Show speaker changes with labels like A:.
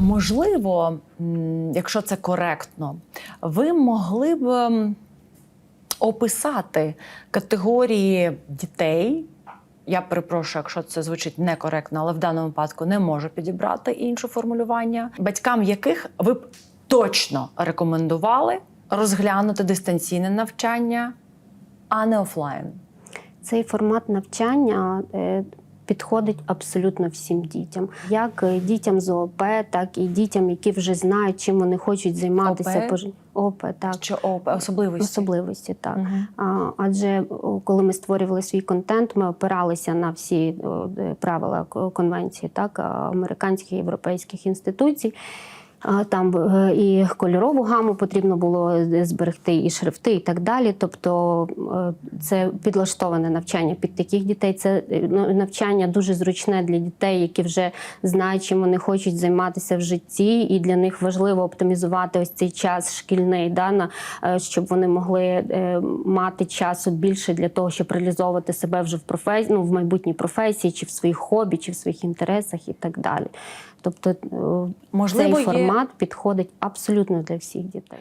A: Можливо, якщо це коректно, ви могли б описати категорії дітей. Я перепрошую, якщо це звучить некоректно, але в даному випадку не можу підібрати інше формулювання, батькам яких ви б точно рекомендували розглянути дистанційне навчання, а не офлайн.
B: Цей формат навчання е, підходить абсолютно всім дітям, як е, дітям з ООП, так і дітям, які вже знають, чим вони хочуть займатися
A: ОП?
B: ООП, так.
A: Що ОП? особливості?
B: Особливості, так.
A: угу.
B: А, Адже коли ми створювали свій контент, ми опиралися на всі е, правила конвенції, так, американських європейських інституцій. Там е, і кольорову гаму потрібно було зберегти, і шрифти, і так далі. Тобто е, це підлаштоване навчання під таких дітей. Це е, ну, навчання дуже зручне для дітей, які вже знають, чим вони хочуть займатися в житті, і для них важливо оптимізувати ось цей час шкільний, да, на, щоб вони могли мати часу більше для того, щоб реалізовувати себе вже в професії, ну, в майбутній професії, чи в своїх хобі, чи в своїх інтересах, і так далі. Тобто
A: Можливо,
B: цей
A: є-
B: формат підходить абсолютно для всіх дітей.